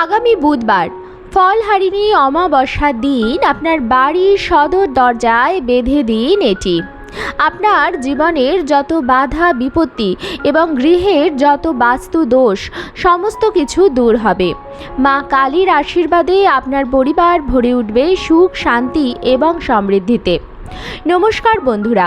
আগামী বুধবার, ফলহারিণী অমাবস্যার দিন আপনার বাড়ির সদর দরজায় বেঁধে দিন এটি। আপনার জীবনের যত বাধা বিপত্তি এবং গৃহের যত বাস্তু দোষ, সমস্ত কিছু দূর হবে। মা কালীর আশীর্বাদে আপনার পরিবার ভরে উঠবে সুখ, শান্তি এবং সমৃদ্ধিতে। নমস্কার বন্ধুরা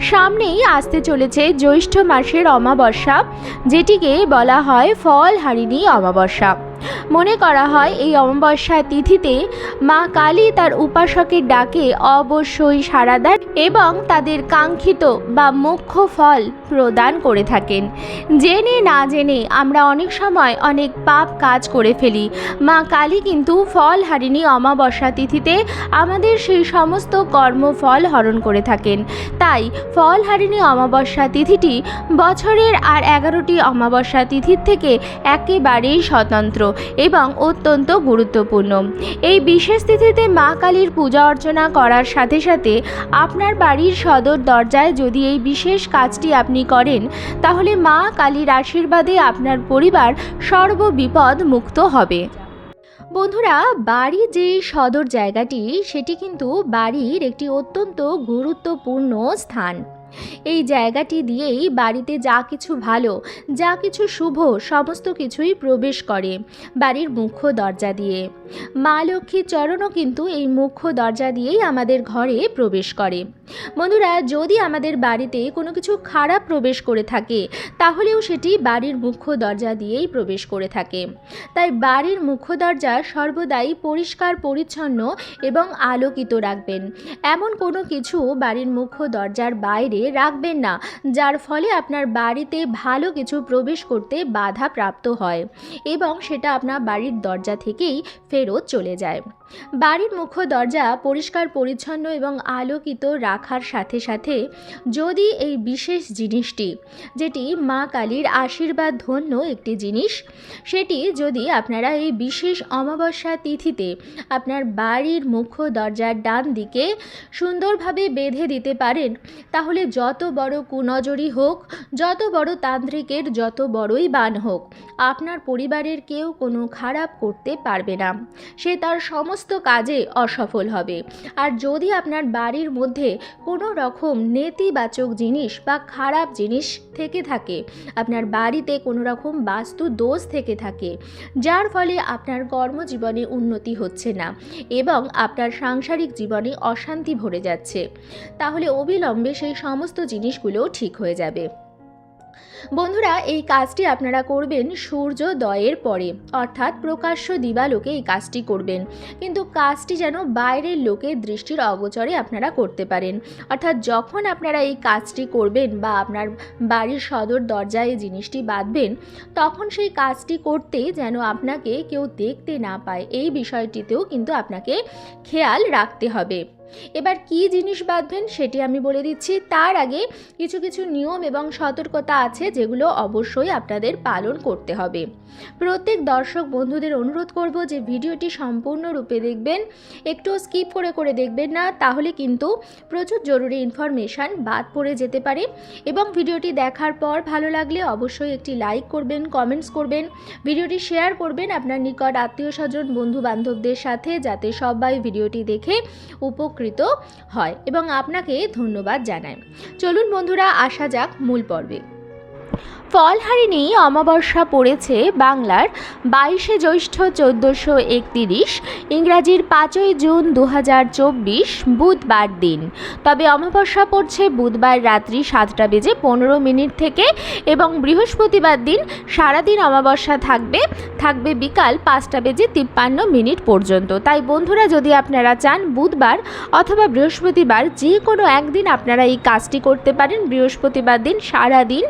সামনেই আসতে চলেছে জ্যৈষ্ঠ মাসের অমাবস্যা, যেটিকে বলা হয় ফল হারিণী অমাবস্যা। মনে করা হয় এই অমাবস্যা তিথিতে মা কালী তার উপাসকের ডাকে অবশ্যই সাড়া দেন এবং তাদের কাঙ্ক্ষিত বা মুখ্য ফল প্রদান করে থাকেন। জেনে না জেনে আমরা অনেক সময় অনেক পাপ কাজ করে ফেলি। মা কালী কিন্তু ফল হারিণী অমাবস্যা তিথিতে আমাদের সেই সমস্ত কর্মফল হরণ করে থাকেন। তাই ফল হারিণী অমাবস্যা তিথিটি বছরের আর এগারোটি অমাবস্যা তিথির থেকে একেবারেই স্বতন্ত্র এবং অত্যন্ত গুরুত্বপূর্ণ। এই বিশেষ তিথিতে মা কালীর পূজা অর্চনা করার সাথে সাথে আপনার বাড়ির সদর দরজায় যদি এই বিশেষ কাজটি আপনি করেন, তাহলে মা কালীর আশীর্বাদে আপনার পরিবার সর্ববিপদ মুক্ত হবে। বন্ধুরা বাড়ি যে সদর জায়গাটি সেটি কিন্তু বাড়ির একটি অত্যন্ত গুরুত্বপূর্ণ স্থান। এই জায়গাটি দিয়েই বাড়িতে যা কিছু ভালো, যা কিছু শুভ সমস্ত কিছুই প্রবেশ করে বাড়ির মুখ্য দরজা দিয়ে। মা লক্ষ্মীর চরণও কিন্তু এই মুখ্য দরজা দিয়েই আমাদের ঘরে প্রবেশ করে। বন্ধুরা, যদি আমাদের বাড়িতে কোনো কিছু খারাপ প্রবেশ করে থাকে, তাহলেও সেটি বাড়ির মুখ্য দরজা দিয়েই প্রবেশ করে থাকে। তাই বাড়ির মুখ্য দরজা সর্বদাই পরিষ্কার, পরিচ্ছন্ন এবং আলোকিত রাখবেন। এমন কোনো কিছু বাড়ির মুখ্য দরজার বাইরে রাখবেন না, যার ফলে আপনার বাড়িতে ভালো কিছু প্রবেশ করতে বাধা প্রাপ্ত হয় এবং সেটা আপনার বাড়ির দরজা থেকেই ফেরত চলে যায়। বাড়ির মুখ্য দরজা পরিষ্কার, পরিচ্ছন্ন এবং আলোকিত রাখার সাথে সাথে যদি এই বিশেষ জিনিসটি, যেটি মা কালীর আশীর্বাদ ধন্য একটি জিনিস, সেটি যদি আপনারা এই বিশেষ অমাবস্যা তিথিতে আপনার বাড়ির মুখ্য দরজার ডান দিকে সুন্দরভাবে বেঁধে দিতে পারেন, তাহলে যত বড় কুনজরি হোক, যত বড় তান্ত্রিকের যত বড়ই বান হোক, আপনার পরিবারের কেউ কোনো খারাপ করতে পারবে না। সে তার সমস্ত কাজে অসফল হবে। আর যদি আপনার বাড়ির মধ্যে কোনো রকম নেতিবাচক জিনিস বা খারাপ জিনিস থেকে থাকে, আপনার বাড়িতে কোনো রকম বাস্তু দোষ থেকে থাকে, যার ফলে আপনার কর্মজীবনে উন্নতি হচ্ছে না এবং আপনার সাংসারিক জীবনে অশান্তি ভরে যাচ্ছে, তাহলে অবিলম্বে সেই সমস্ত জিনিসগুলো ঠিক হয়ে যাবে। বন্ধুরা, এই কাজটি আপনারা করবেন সূর্যোদয়ের পরে, অর্থাৎ প্রকাশ্য দিবালোকে এই কাজটি করবেন। কিন্তু কাজটি যেন বাইরের লোকের দৃষ্টির অগোচরে আপনারা করতে পারেন। অর্থাৎ যখন আপনারা এই কাজটি করবেন বা আপনার বাড়ির সদর দরজায় এই জিনিসটি বাঁধবেন, তখন সেই কাজটি করতে যেন আপনাকে কেউ দেখতে না পায়। এই বিষয়টিতেও কিন্তু আপনাকে খেয়াল রাখতে হবে। এবার কি জিনিস বাঁধবেন সেটি আমি বলে দিচ্ছি। তার আগে কিছু কিছু নিয়ম এবং সতর্কতা আছে যেগুলো অবশ্যই আপনাদের পালন করতে হবে। প্রত্যেক দর্শক বন্ধুদের অনুরোধ করব যে ভিডিওটি সম্পূর্ণরূপে দেখবেন, একটু স্কিপ করে করে দেখবেন না, তাহলে কিন্তু প্রচুর জরুরি ইনফরমেশান বাদ পড়ে যেতে পারে এবং ভিডিওটি দেখার পর ভালো লাগলে অবশ্যই একটি লাইক করবেন, কমেন্টস করবেন, ভিডিওটি শেয়ার করবেন আপনার নিকট আত্মীয় স্বজন বন্ধু বান্ধবদের সাথে যাতে সবাই ভিডিওটি দেখে উপকৃত হয়। এবং আপনাকে ধন্যবাদ জানায় চলুন বন্ধুরা আসা যাক মূল পর্বে। ফলহারিণী অমাবস্যা পড়েছে বাংলার বাইশে জ্যৈষ্ঠ চোদ্দোশো একতিরিশ, ইংরাজির পাঁচই জুন দু হাজার চব্বিশ, বুধবার দিন। তবে অমাবস্যা পড়ছে বুধবার রাত্রি সাতটা বেজে পনেরো মিনিট থেকে এবং বৃহস্পতিবার দিন সারাদিন অমাবস্যা থাকবে থাকবে বিকাল পাঁচটা বেজে তিপ্পান্ন মিনিট পর্যন্ত। তাই বন্ধুরা, যদি আপনারা চান বুধবার অথবা বৃহস্পতিবার, যে কোনো একদিন আপনারা এই কাজটি করতে পারেন। বৃহস্পতিবার দিন সারাদিন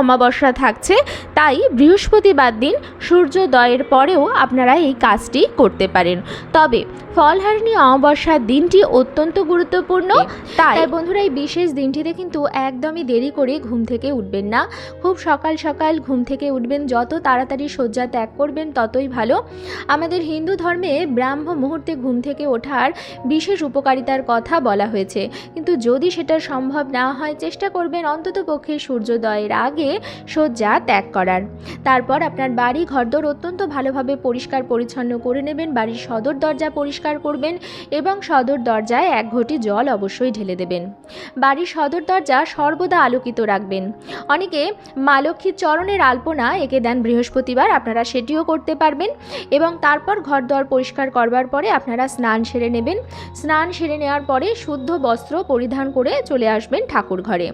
অমাবস্যা থাকছে তাই বৃহস্পতিবার দিন সূর্যোদয়ের পরেও আপনারা এই কাজটি করতে পারেন। তবে ফলহারিণী অমাবস্যার দিনটি অত্যন্ত গুরুত্বপূর্ণ তাই বন্ধুরা এই বিশেষ দিনটিতে কিন্তু একদমই দেরি করে ঘুম থেকে উঠবেন না। খুব সকাল সকাল ঘুম থেকে উঠবেন যত তাড়াতাড়ি শয্যা ত্যাগ করবেন ততই ভালো। আমাদের হিন্দু ধর্মে ব্রাহ্ম মুহূর্তে ঘুম থেকে ওঠার বিশেষ উপকারিতার কথা বলা হয়েছে। কিন্তু যদি সেটা সম্ভব না হয় চেষ্টা করবেন অন্তত পক্ষে সূর্যোদয়ের আগে শয্যা ত্যাগ করার। তারপর আপনার বাড়ি ঘরদোর অত্যন্ত ভালোভাবে পরিষ্কার পরিচ্ছন্ন করে নেবেন, বাড়ির সদর দরজা পরিষ্কার করবেন এবং সদর দরজায় এক ঘটি জল অবশ্যই ঢেলে দেবেন। বাড়ির সদর দরজা সর্বদা আলোকিত রাখবেন। অনেকে মা লক্ষ্মীর চরণের আলপনা এঁকে দেন বৃহস্পতিবার, আপনারা সেটিও করতে পারবেন এবং তারপর ঘর দর পরিষ্কার করবার পরে আপনারা স্নান সেরে নেবেন। স্নান সেরে নেওয়ার পরে শুদ্ধ বস্ত্র পরিধান করে চলে আসবেন ঠাকুর ঘরে।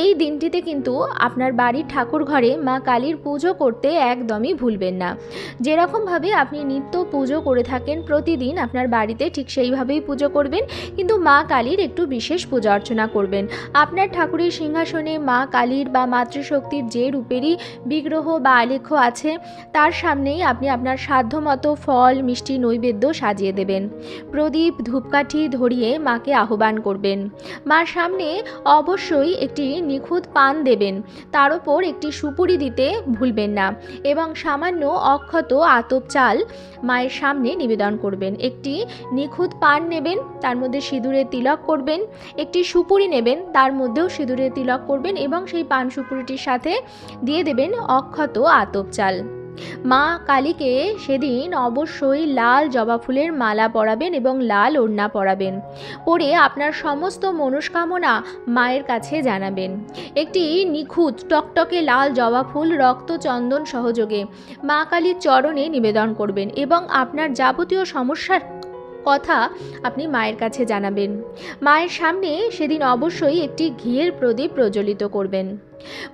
এই দিনটিতে কিন্তু আপনার বাড়ির ঠাকুর ঘরে মা কালীর পুজো করতে একদমই ভুলবেন না। যেরকমভাবে আপনি নিত্য পুজো করে থাকেন প্রতিদিন, আপনার বাড়িতে ঠিক সেইভাবেই পুজো করবেন, কিন্তু মা কালীর একটু বিশেষ পূজা অর্চনা করবেন। আপনার ঠাকুরের সিংহাসনে মা কালীর বা মাতৃশক্তির যে রূপেরই বিগ্রহ বা আলেখ্য আছে, তার সামনেই আপনি আপনার সাধ্যমতো ফল, মিষ্টি, নৈবেদ্য সাজিয়ে দেবেন। প্রদীপ, ধূপকাঠি ধরিয়ে মাকে আহ্বান করবেন। মার সামনে অবশ্যই একটি নিখুঁত পান দেবেন। তার উপর একটি সুপুরি দিতে ভুলবেন না এবং সামান্য অক্ষত আতপ চাল মায়ের সামনে নিবেদন করবেন। একটি নিখুঁত পান নেবেন, তার মধ্যে সিঁদুরে তিলক করবেন। একটি সুপুরি নেবেন, তার মধ্যেও সিঁদুরে তিলক করবেন এবং সেই পান সুপুরিটির সাথে দিয়ে দেবেন অক্ষত আতপ চাল। মা কালীকে সেদিন অবশ্যই লাল জবা ফুলের মালা পরাবেন এবং লাল ওড়না পরাবেন। পরে আপনার সমস্ত মনস্কামনা মায়ের কাছে জানাবেন। একটি নিখুঁত, টকটকে লাল জবা ফুল রক্ত চন্দন সহযোগে মা কালীর চরণে নিবেদন করবেন এবং আপনার যাবতীয় সমস্যার কথা আপনি মায়ের কাছে জানাবেন। মায়ের সামনে সেদিন অবশ্যই একটি ঘিয়ের প্রদীপ প্রজ্বলিত করবেন।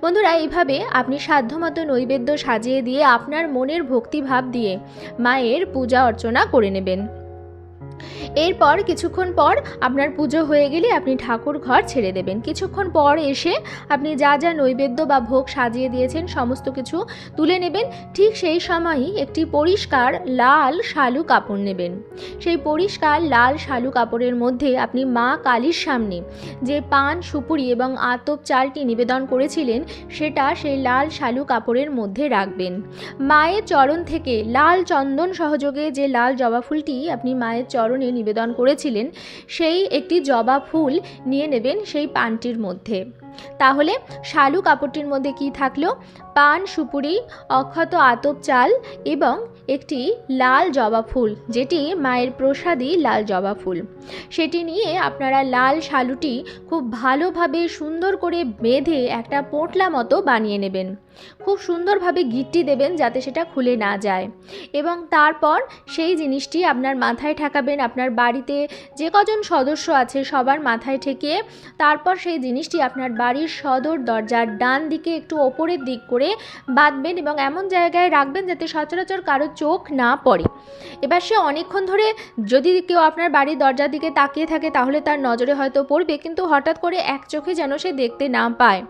বন্ধুরা, এইভাবে আপনি সাধ্যমতো নৈবেদ্য সাজিয়ে দিয়ে আপনার মনের ভক্তিভাব দিয়ে মায়ের পূজা অর্চনা করে নেবেন। এরপর কিছুক্ষণ পর আপনার পুজো হয়ে গেলে আপনি ঠাকুর ঘর ছেড়ে দেবেন। কিছুক্ষণ পর এসে আপনি যা যা নৈবেদ্য বা ভোগ সাজিয়ে দিয়েছেন, সমস্ত কিছু তুলে নেবেন। ঠিক সেই সময়ই একটি পরিষ্কার লাল শালু কাপড় নেবেন। সেই পরিষ্কার লাল শালু কাপড়ের মধ্যে আপনি মা কালীর সামনে যে পান, সুপুরি এবং আতপ চালটি নিবেদন করেছিলেন, সেটা সেই লাল শালু কাপড়ের মধ্যে রাখবেন। মায়ের চরণ থেকে লাল চন্দন সহযোগে যে লাল জবা ফুলটি আপনি মায়ের চরণে নিবেদন করেছিলেন, সেই একটি জবা ফুল নিয়ে নেবেন সেই পানটির মধ্যে। তাহলে শালু কাপড়টির মধ্যে কি থাকল? পান, সুপুরি, অক্ষত আতপ চাল এবং একটি লাল জবা ফুল, যেটি মায়ের প্রসাদী লাল জবা ফুল। সেটি নিয়ে আপনারা লাল শালুটি খুব ভালোভাবে সুন্দর করে বেঁধে একটা পোটলা মতো বানিয়ে নেবেন। খুব সুন্দরভাবে গিট্টি দেবেন যাতে সেটা খুলে না যায়। এবং তারপর সেই জিনিসটি আপনার মাথায় ঠেকাবেন, আপনার বাড়িতে যে কজন সদস্য আছে সবার মাথায় ঠেকিয়ে তারপর সেই জিনিসটি আপনার বাড়ির সদর দরজার ডান দিকে একটু ওপরের দিক করে বাঁধবেন এবং এমন জায়গায় রাখবেন যাতে সচরাচর কারও চোখ না পড়ে। এবার সে অনেকক্ষণ ধরে যদি কেউ আপনার বাড়ির দরজার দিকে তাকিয়ে থাকে তাহলে তার নজরে হয়তো পড়বে, কিন্তু হঠাৎ করে এক চোখে যেন সে দেখতে না পায়।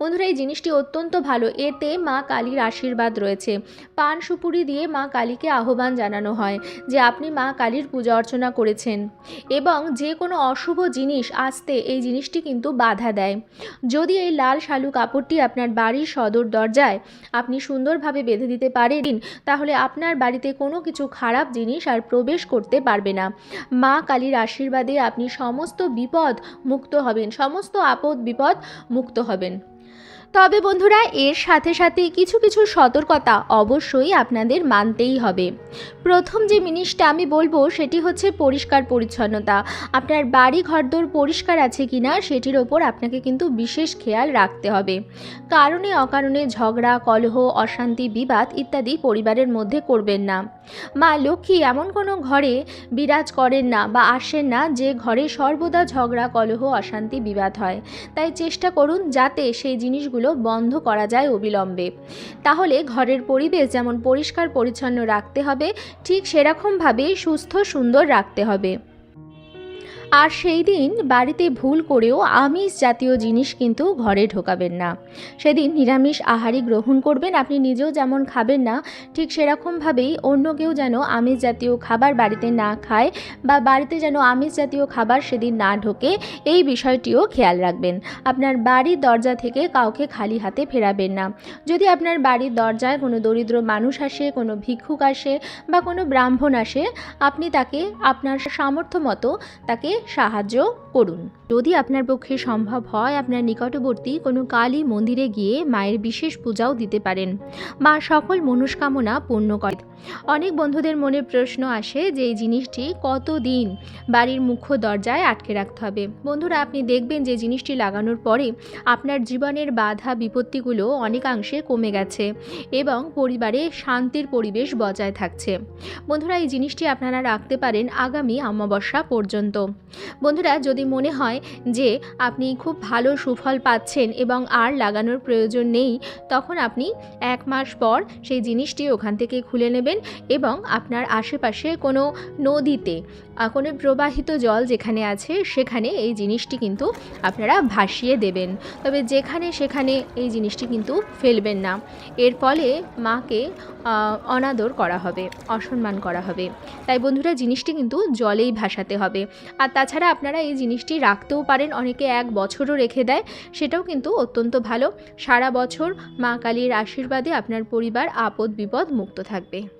বন্ধুরা, এই জিনিসটি অত্যন্ত ভালো। এতে মা কালীর আশীর্বাদ রয়েছে। পান সুপুরি দিয়ে মা কালীকে আহ্বান জানানো হয় যে আপনি মা কালীর পূজা অর্চনা করেছেন এবং যে কোনো অশুভ জিনিস আসতে এই জিনিসটি কিন্তু বাধা দেয়। যদি এই লাল শালু কাপড়টি আপনার বাড়ির সদর দরজায় আপনি সুন্দরভাবে বেঁধে দিতে পারেন, তাহলে আপনার বাড়িতে কোনো কিছু খারাপ জিনিস আর প্রবেশ করতে পারবে না। মা কালীর আশীর্বাদে আপনি সমস্ত বিপদ মুক্ত হবেন, সমস্ত আপদ বিপদ মুক্ত হবেন। তবে বন্ধুরা, এর সাথে সাথে কিছু কিছু সতর্কতা অবশ্যই আপনাদের মানতেই হবে। প্রথম যে জিনিসটা আমি বলব, সেটি হচ্ছে পরিষ্কার পরিচ্ছন্নতা। আপনার বাড়ি ঘরদোর পরিষ্কার আছে কি না সেটির ওপর আপনাকে কিন্তু বিশেষ খেয়াল রাখতে হবে। কারণে অকারণে ঝগড়া, কলহ, অশান্তি, বিবাদ ইত্যাদি পরিবারের মধ্যে করবেন না। মা লক্ষ্মী এমন কোনো ঘরে বিরাজ করেন না বা আসেন না যে ঘরে সর্বদা ঝগড়া, কলহ, অশান্তি বিবাদ হয়। তাই চেষ্টা করুন যাতে সেই জিনিসগুলো বন্ধ করা যায় অবিলম্বে। তাহলে ঘরের পরিবেশ যেমন পরিষ্কার, পরিচ্ছন্ন রাখতে হবে, ঠিক সেরকমভাবেই সুস্থ, সুন্দর রাখতে হবে। আর সেই দিন বাড়িতে ভুল করেও আমিষ জাতীয় জিনিস কিন্তু ঘরে ঢোকাবেন না। সেদিন নিরামিষ আহারই গ্রহণ করবেন, আপনি নিজেও যেমন খাবেন না, ঠিক সেরকমভাবেই অন্য কেউ যেন আমিষ জাতীয় খাবার বাড়িতে না খায় বা বাড়িতে যেন আমিষ জাতীয় খাবার সেদিন না ঢোকে, এই বিষয়টিও খেয়াল রাখবেন। আপনার বাড়ির দরজা থেকে কাউকে খালি হাতে ফেরাবেন না। যদি আপনার বাড়ির দরজায় কোনো দরিদ্র মানুষ আসে, কোনো ভিক্ষুক আসে বা কোনো ব্রাহ্মণ আসে, আপনি তাকে, আপনার সামর্থ্য মতো তাকে সাহায্য করুন। যদি আপনার পক্ষে সম্ভব হয়, আপনার নিকটবর্তী কোনো কালী মন্দিরে গিয়ে মায়ের বিশেষ পূজাও দিতে পারেন মা সকল মনস্কামনা পূর্ণ করে অনেক বন্ধুদের মনে প্রশ্ন আসে যে, এই জিনিসটি কতদিন বাড়ির মুখ্য দরজায় আটকে রাখতে হবে? বন্ধুরা, আপনি দেখবেন যে, জিনিসটি লাগানোর পরে আপনার জীবনের বাধা বিপত্তিগুলো অনেকাংশে কমে গেছে এবং পরিবারে শান্তির পরিবেশ বজায় থাকছে। বন্ধুরা, এই জিনিসটি আপনারা রাখতে পারেন আগামী অমাবস্যা পর্যন্ত। বন্ধুরা, যদি মনে হয় যে আপনি খুব ভালো সুফল পাচ্ছেন এবং আর লাগানোর প্রয়োজন নেই, তখন আপনি এক মাস পর সেই জিনিসটি ওখান থেকে খুলে নেবেন এবং আপনার আশেপাশে কোনো নদীতে কোনো প্রবাহিত জল যেখানে আছে, সেখানে এই জিনিসটি কিন্তু আপনারা ভাসিয়ে দেবেন। তবে যেখানে সেখানে এই জিনিসটি কিন্তু ফেলবেন না। এর ফলে মাকে অনাদর করা হবে, অসম্মান করা হবে। তাই বন্ধুরা, জিনিসটি কিন্তু জলেই ভাসাতে হবে। আর তাছাড়া আপনারা এই জিনিসটি রাখতেও পারেন, অনেকে এক বছরও রেখে দেয়, সেটাও কিন্তু অত্যন্ত ভালো। সারা বছর মা কালীর আশীর্বাদে আপনার পরিবার আপদ বিপদ মুক্ত থাকবে।